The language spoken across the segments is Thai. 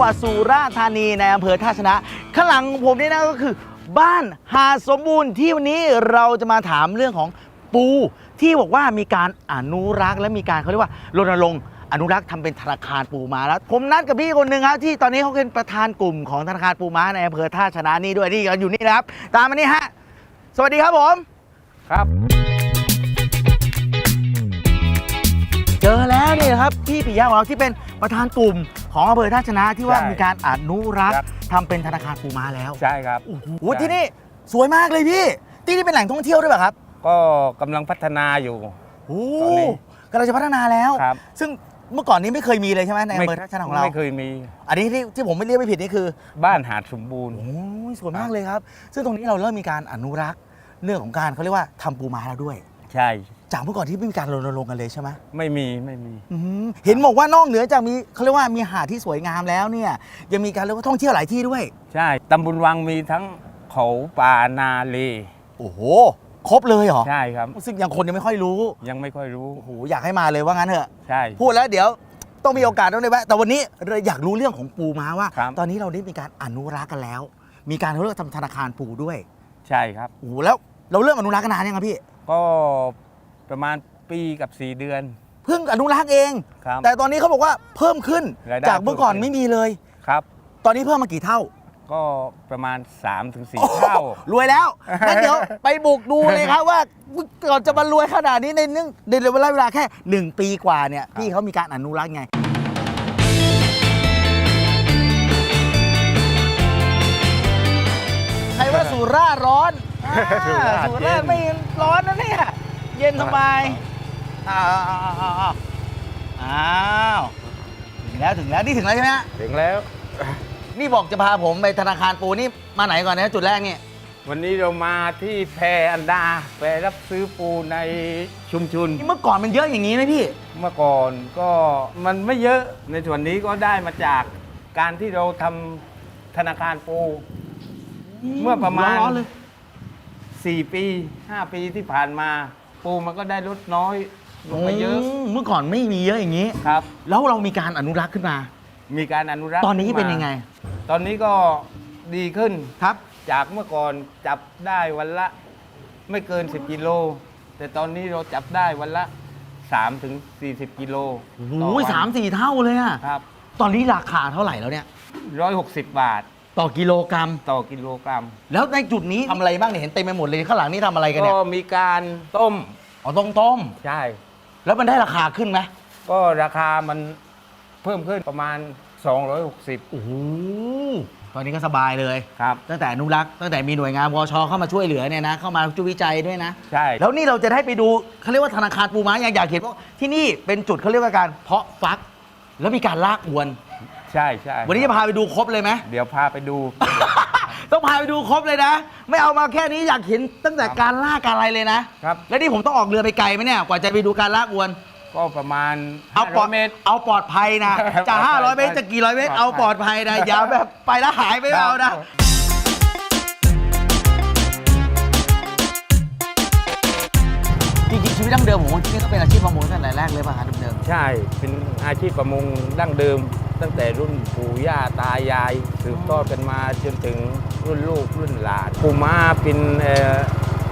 หวัดสุราษฎร์ธานีในอำเภอท่าชนะ ข้างหลังผมนี่นะก็คือ บ้านหาดสมบูรณ์ที่วันนี้เราจะมาถามเรื่องของปู ที่บอกว่ามีการอนุรักษ์และมีการเขาเรียกว่ารณรงค์อนุรักษ์ทำเป็นธนาคารปูมาแล้ว ผมนัดกับพี่คนหนึ่งครับที่ตอนนี้เขาเป็นประธานกลุ่มของธนาคารปูม้าในอำเภอท่าชนะนี่ด้วยนี่ก็อยู่นี่นะครับ ตามมานี่ฮะสวัสดีครับผม ครับ เจอแล้วนี่นะครับพี่ปิยะของเราที่เป็นประธานกลุ่ม ของอำเภอท่าชนะที่ว่าใช่มีการอนุรักษ์ครับ ทำเป็นธนาคารปูม้าแล้วใช่ครับ โอ้โหใช่ ที่นี่สวยมากเลยพี่ ที่นี่เป็นแหล่งท่องเที่ยวด้วยเปล่ะครับก็กำลังพัฒนาอยู่ โอ้ตอนนี้กำลังจะพัฒนาแล้ว ครับ ซึ่งเมื่อก่อนนี้ไม่เคยมีเลยใช่ไหมในอำเภอท่าชนะของเรา ไม่เคยมีอันนี้ที่ที่ผมไม่เรียกไม่ผิดนี่คือ บ้านหาดสมบูรณ์ โอ้ยสวยมากเลยครับ ซึ่งตรงนี้เราเริ่มมีการอนุรักษ์เรื่องของการเขาเรียกว่าทำปูม้าแล้วด้วย ใช่ จากเมื่อก่อนที่ไม่มีการรณรงค์กันเลยใช่ไหมไม่มีไม่มีอืมเห็นบอกว่านอกเหนือจากมีเขาเรียกว่ามีหาดที่สวยงามแล้วเนี่ยยังมีการเรียกว่าท่องเที่ยวหลายที่ด้วย ใช่ตำบลวังมีทั้งเขาป่านาเลโอ้โหครบเลยเหรอใช่ครับ ซึ่งยังคนยังไม่ค่อยรู้ยังไม่ค่อยรู้โอ้โหอยากให้มาเลยว่างั้นเถอะ ใช่ พูดแล้วเดี๋ยวต้องมีโอกาสต้องได้แวะแต่วันนี้เราอยากรู้เรื่องของปูม้าว่า ครับ ตอนนี้เราได้มีการอนุรักษ์กันแล้ว มีการเรียกว่าทำธนาคารปูด้วยใช่ครับ โอ้โหแล้วเราเริ่มอนุรักษ์กันนานยังครับพี่ ก็ ประมาณปีกับ 4 เดือน เพิ่งอนุรักษ์เอง ครับแต่ตอนนี้เขาบอกว่าเพิ่มขึ้นรายได้จากเมื่อก่อนเพิ่มขึ้น ไม่มีเลย ครับ ตอนนี้เพิ่มมากี่เท่าก็ประมาณ 3-4เท่า รวยแล้วงั้นเดี๋ยว ไปบุกดูเลยครับว่าก่อนจะมารวยขนาดนี้ในเนื่องในเวลาเวลาแค่1ปีกว่าเนี่ยพี่เขามีการอนุรักษ์ไง ใครว่าสุราษฎร์ร้อนอ่าสุราษฎร์สุราษฎร์ไม่ร้อนนะเนี่ย เย็นสบายอ้าวอ้าวอ้าวอ้าวอ้าวถึงแล้วถึงแล้วนี่ถึงแล้วใช่ไหมฮะถึงแล้ว นี่บอกจะพาผมไปธนาคารปูนี่มาไหนก่อนนะจุดแรกเนี่ยวันนี้เรามาที่แพอันดาไปรับซื้อปูในชุมชนนี่เมื่อก่อนมันเยอะอย่างนี้ไหมพี่ เมื่อก่อนก็มันไม่เยอะในส่วนนี้ก็ได้มาจากการที่เราทำธนาคารปู เมื่อประมาณ ร้อนๆเลย 4 ปี 5 ปีที่ผ่านมา ปูมันก็ได้ลดน้อยลงไปเยอะมเมื่อก่อนไม่มีเยอะอย่างนี้ ครับ แล้วเรามีการอนุรักษ์ขึ้นมา มีการอนุรักษ์ตอนนี้ขึ้เป็นมายังไง ตอนนี้ก็ดีขึ้นครับ จากเมื่อก่อนจับได้วันละ ไม่เกิน 10กิโลแต่ตอนนี้เราจับได้วันละ3ถึง40กิโลโอ้ยสามสี่เท่าเลยอะครับ ตอนนี้ราคาเท่าไหร่แล้วเนี่ย 160 บาท ต่อกิโลกรัม ต่อกิโลกรัม แล้วในจุดนี้ทำอะไรบ้างเนี่ยเห็นเต็มไปหมดเลยข้างหลังนี่ทำอะไรกันเนี่ก็ยมีการต้ม อ๋อต้มต้ม ใช่ แล้วมันได้ราคาขึ้นไหมก็ราคามันเพิ่มขึ้นประมาณ 260 โอ้โหตอนนี้ก็สบายเลย ครับ ตั้งแต่อนุรักษ์ตั้งแต่มีหน่วยงานวชเข้ามาช่วยเหลือเนี่ยนะเข้ามาช่วยวิจัยด้วยนะ ใช่ แล้วนี่เราจะได้ไปดูเขาเรียกว่าธนาคารปูม้าอย่างอยากเห็นว่าที่นี่เป็นจุดเขาเรียกว่าการเพาะฟัก แล้วมีการลากอวน ใช่ใช่วันนี้จะพาไปดูครบเลยไหม เดี๋ยวพาไปดู ต้องพาไปดูครบเลยนะ ไม่เอามาแค่นี้อยากเห็นตั้งแต่การลากการอะไรเลยนะครับ แล้วนี่ผมต้องออกเรือไปไกลไหมเนี่ยกว่าจะไปดูการลากอวน ก็ประมาณเอาปลอด500เมตร เอาปลอดภัยนะจะปลอดภัย500เมตรจะกี่ร้อยเมตรปลอดภัยเอาปลอดภัยนะอย่าแบบไปแล้วหายไปไม่เอานะจริงๆชีวิตดั้งเดิมผมว่าที่นี่ก็เป็นอาชีพประมงตั้งแต่แรกเลยป่ะฮะเดิมใช่เป็นอาชีพประมงดั้งเดิม ตั้งแต่รุ่นปู่ย่าตายายสืบทอดกันมาจนถึงรุ่นลูกรุ่นหลานปูม้าเป็นเอ่อ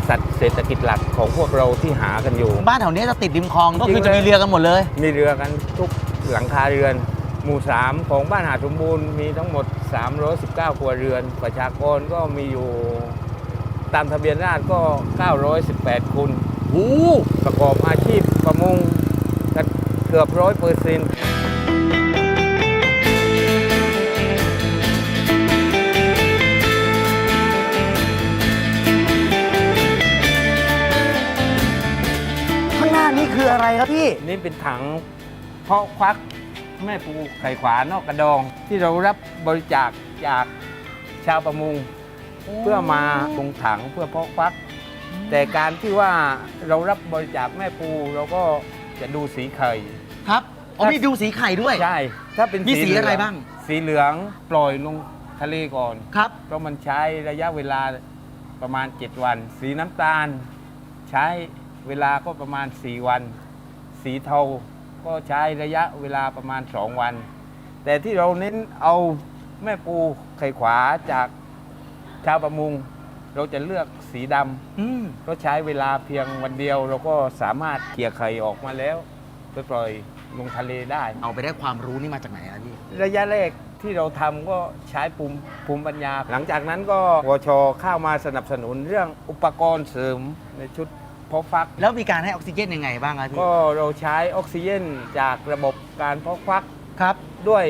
สัตว์เศรษฐกิจหลักของพวกเราที่หากันอยู่ๆบ้านแถวนี้จะติดริมคลองก็คือจริงจะเลยมีเรือกันหมดเลย มีเรือกันทุกหลังคาเรือน หมู่ 3 ของบ้านหาดสมบูรณ์มีทั้งหมด 319 ครัวเรือน ประชากรก็มีอยู่ ตามทะเบียนราษฎร์ก็ 918คนโอ้ประกอบอาชีพประมงกันเกือบร้อยเปอร์เซ็นต์ ออะไรครับพี่ นี่เป็นถังเพาะควักแม่ปูไข่ขวานอกกระดอง ที่เรารับบริจาคจากชาวประมงเพื่อมาลงถังเพื่อเพาะฟัก แต่การที่ว่าเรารับบริจาคแม่ปูเราก็จะดูสีไข่ครับอ๋อมีดูสีไข่ด้วย ใช่ ถ้าเป็นมีสีเหลืงอะไรบ้าง สีเหลืองปล่อยลงทะเลก่อนครับเพราะมันใช้ระยะเวลาประมาณ 7 วัน สีน้ำตาล ใช้เวลาก็ประมาณ 4 วัน สีเทาก็ใช้ระยะเวลาประมาณ 2 วัน แต่ที่เราเน้นเอาแม่ปูไข่ขวาจากชาวประมงเราจะเลือกสีดอืมำก็ใช้เวลาเพียงวันเดียวเราก็สามารถเขี่ยไข่ออกมาแล้วไปปล่อยลงทะเลได้ เอาไปได้ความรู้นี่มาจากไหนอะพี่ ระยะแรกที่เราทำก็ใช้ภูมิภูมิปัญญา หลังจากนั้นก็วชเข้ามาสนับสนุนเรื่องอุปกรณ์เสริมในชุด เพาะฟัก แล้วมีการให้ออกซิเจนยังไงบ้างอะพี่ก็เราใช้ออกซิเจนจากระบบการเพาะฟักครับ ด้วย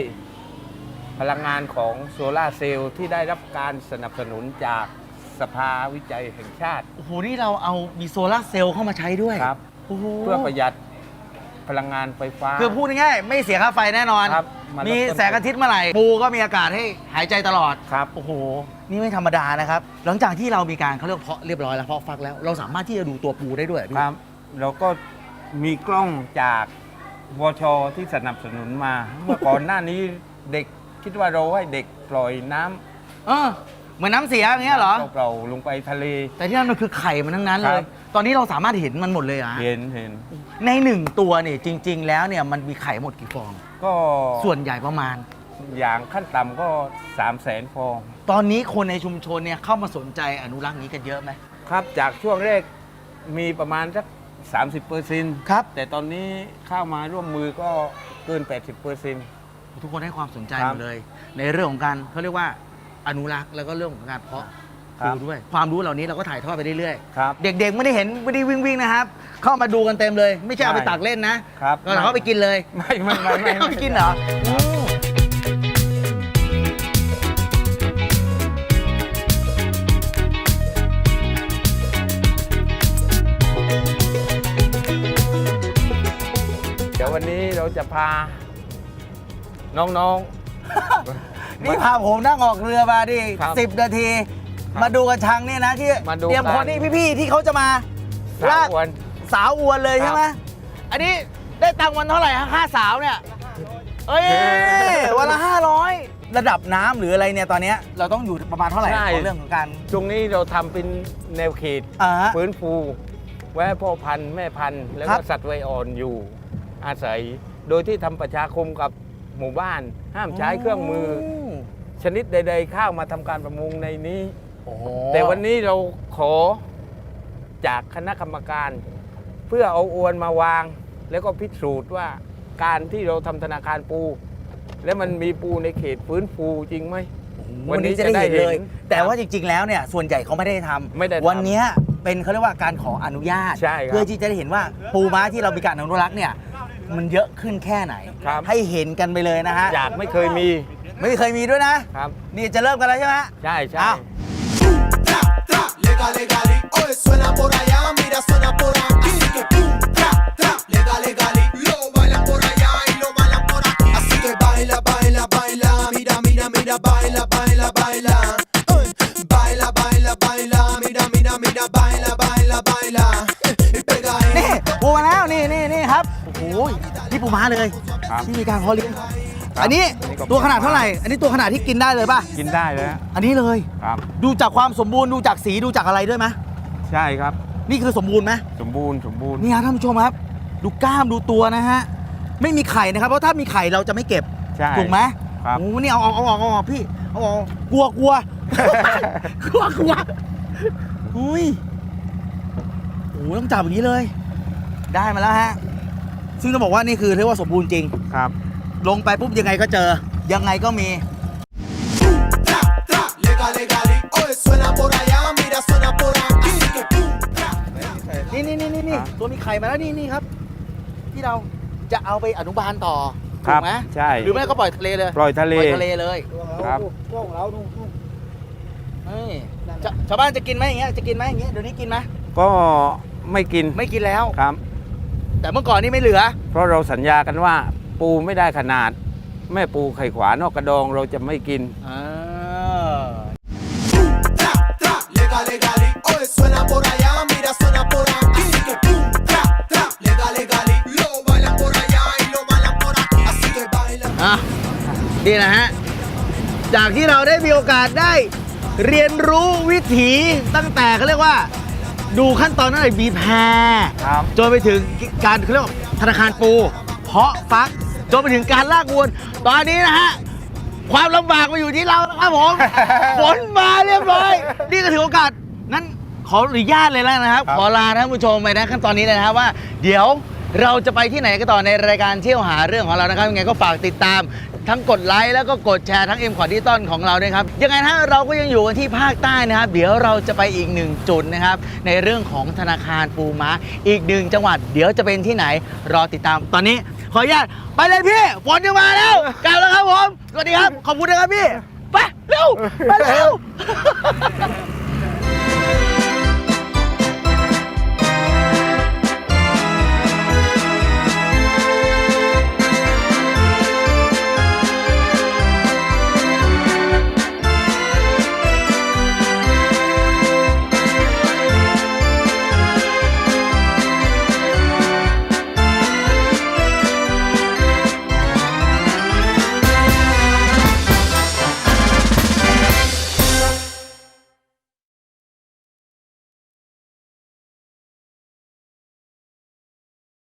พลังงานของโซลาร์เซลล์ที่ได้รับการสนับสนุนจากสภาวิจัยแห่งชาติ โอ้โหนี่เราเอามีโซลาร์เซลล์เข้ามาใช้ด้วยครับ โอ้โหเพื่อประหยัดพลังงานไฟฟ้า คือพูดง่ายๆไม่เสียค่าไฟแน่นอน ครับามีลดต้น แสงอาทิตย์เมื่อไหร่ปูก็มีอากาศให้หายใจตลอดครับ โอ้โห นี่ไม่ธรรมดานะครับ หลังจากที่เรามีการเขาเรียกเพาะเรียบร้อยแล้วเพาะฟักแล้ว เราสามารถที่จะดูตัวปูได้ด้วยเหอพี่ครับเราก็มีกล้องจากวชที่สนับสนุนมา เมื่อก่อนหน้านี้เด็กคิดว่าเราให้เด็กปล่อยน้ำเออ เหมือนน้ำเสียอย่างเงี้ยเหรอ เปล่าๆลงไปทะเล แต่ที่นั่นมันคือไข่มันทั้งนั้นเลครัย บ ตอนนี้เราสามารถเห็นมันหมดเลยเหรอะเห็นเห็นในหนึ่งตัวเนี่ยจริง ๆ แล้วเนี่ยมันมีไข่หมดกี่ฟอง ก็ส่วนใหญ่ประมาณ อย่างขั้นต่ำก็3 0 0แสนฟอง ตอนนี้คนในชุมชนเนี่ยเข้ามาสนใจอนุรักษ์นี้กันเยอะไหม ครับจากช่วงแรกมีประมาณสัก 30เปอร์เซ็นต์ครับ แต่ตอนนี้เข้ามาร่วมมือก็เกิน 80เปอร์เซ็นต์ ทุกคนให้ความสนใจครัหบมดเลย ในเรื่องของการเขาเรียกว่า อนุรักษ์แล้วก็เรื่องของการเพาะครัปูบด้วย ความรู้เหล่านี้เราก็ถ่ายทอดไปเรื่อยครับ ๆ เด็กๆไม่ได้เห็นไม่ได้วิ่งๆนะครับ เข้ามาดูกันเต็มเลย ไม่ใช่เอาไปใช่ ตักเล่นนะครับก็เขาไปกินเลย ไม่ไม่ไม่ไม่เอาไปกินเหรออืมเดี๋ยววันนี้เราจะพา น้อง นี่พาผมนั่งออกเรือมาดิครับสิบนาที ครับมาดูกระชังเนี่ยนะที่มาดูเตรียมกันคนนี่พี่ๆที่เขาจะมาๆสาลาวดวัน สาวอวนเลยครับใช่ไหมอันนี้ได้ตังค์วันเท่าไหร่ฮะค่าสาวเนี่ย เอ้ย วันละห้าร้อยระดับน้ำหรืออะไรเนี่ยตอนเนี้ยเราต้องอยู่ประมาณเท่าไหร่ของเรื่องของการช่วงนี้เราทำเป็นแนวเขตอ่าฮะ ฟื้นฟูไว้ให้พ่อพันธุ์แม่พันธุ์แล้วครัก็บ สัตว์วัยอ่อนอยู่ อาศัย โดยที่ทำประชาคมกับหมู่บ้าน ห้ามใช้เครื่องมือ ชนิดใดๆเข้ามาทำการประมงในนี้ โอ้โหแต่วันนี้เราขอจากคณะกรรมการ เพื่อเอาอวนมาวาง แล้วก็พิสูจน์ว่าการที่เราทำธนาคารปู แล้วมันมีปูในเขตฟื้นฟูจริงไหม วันนี้จะได้เห็นเลยจะได้เห็นแต่ว่าจริง ๆ แล้วเนี่ยส่วนใหญ่เขาไม่ได้ทำไม่ได้ทำวันเนี้ยเป็นเขาเรียกว่าการขออนุญาต ใช่ครับเพื่อที่จะได้เห็นว่าปูม้าที่เรามีการอนุรักษ์เนี่ยมันเยอะขึ้นแค่ไหน ครับ ให้เห็นกันไปเลยนะฮะอยากไม่เคยมี ไม่เคยมีด้วยนะ ครับ นี่จะเริ่มกันแล้วใช่ไหม ใช่ใช่ อ้าว tra, tra, legal, legali. Oye, suena por allá, mira, suena por aquí. Que pum, tra, tra, legal, legali. Lo bailan por allá y lo bailan por aquí. Así que baila, baila, baila. Mira, mira, mira, baila, baila, baila. Ay, Baila, baila, baila. Mira, mira, mira, baila, baila, baila. Y pega นี่ ahí. ปูมาแล้ว นี่นี่นี่ครับ โอ้โหนี่ปูม้าเลย ครับ ที่มีการเพาะเลี้ยง ครับอันนี้อันนี้ก็ ตัวขนาดเท่าไหร่ อันนี้ตัวขนาดที่กินได้เลยป่ะ กินได้แล้วอันนี้เลย ครับ ดูจากความสมบูรณ์ดูจากสีดูจากอะไรด้วยไหมใช่ครับ นี่คือสมบูรณ์ไหมสมบูรณ์สมบูรณ์นี่ฮะท่านผู้ชมครับ ดูกล้ามดูตัวนะฮะ ไม่มีไข่นะครับ เพราะถ้ามีไข่เราจะไม่เก็บ ใช่ถูกไหมครับ โอ้โหนี่เอาเอาเอาออกเอาออกพี่ เอาออกกลัวกลัว กลัวกลัวอุ้ยโอ้โหต้องจับอย่างนี้เลย ได้มาแล้วฮะ ซึ่งต้องบอกว่านี่คือเรียกว่าสมบูรณ์จริง ครับ ลงไปปุ๊บยังไงก็เจอ ยังไงก็มี Tra, tra, legal, legali. Oye, suena por allá, mira, suena por aquí. Que pum, tra, นี่นี่นี่นี่นี่อะตัวมีไข่มาแล้วนี่นี่ครับ ที่เราจะเอาไปอนุบาลต่อคถูรักไหมใช่ หรือไม่ก็ปล่อยทะเลเลยปล่อยทะเลปล่อยทะเลเลยครับเฮ้ยชาชาวบ้านจะกินไหมอย่างเงี้ยจะกินไหมอย่างเงี้ยเดี๋ยวนี้กินไหมก็ไม่กินไม่กินแล้วครับ แต่เมื่อก่อนนี่ไม่เหลือ เพราะเราสัญญากันว่า ปูไม่ได้ขนาด แม่ปูไข่ขวานอกกระดองเราจะไม่กิน อ่า tra, tra, legal, legali. Oye, suena por allá, mira, suena por aquí. Que pum, tra, tra, legal, legali. Lo bailan por allá y lo bailan por aquí. Así que baila. อะนี่นะฮะ จากที่เราเราได้มีโอกาสได้เรียนรู้วิถีตั้งแต่เขาเรียกว่า ดูขั้นตอนตั้งแต่บีบแพรครับ จนไปถึงการเขาเรียกว่าธนาคารปู เพาะฟัก จนไปถึงการลากอวน ตอนนี้นะฮะ ความลำบากมาอยู่ที่เรานะครับผม ฝนมาเรียบร้อย นี่ก็ถือโอกาสงั้นขออนุญาตเลยแล้วนะครับ ครับ ขอลาท่านผู้ชมไปนะขั้นตอนนี้เลยนะครับว่า เดี๋ยวเราจะไปที่ไหนกันต่อในรายการเที่ยวหาเรื่องของเรานะครับยังไงก็ฝากติดตาม ทั้งกดไลค์แล้วก็กดแชร์ทั้งเอ็มขอดิจิตอลของเราด้วยครับยังไงนะฮะเราก็ยังอยู่กันที่ภาคใต้นะครับ เดี๋ยวเราจะไปอีกหนึ่งจุดนะครับ ในเรื่องของธนาคารปูม้า อีกหนึ่งจังหวัด เดี๋ยวจะเป็นที่ไหนรอติดตามตอนนี้ ขออนุญาตไปเลยพี่ฝนจะมาแล้วกลับแล้วครับผมสวัสดีครับขอบคุณนะครับพี่ไปเร็วไปเร็ว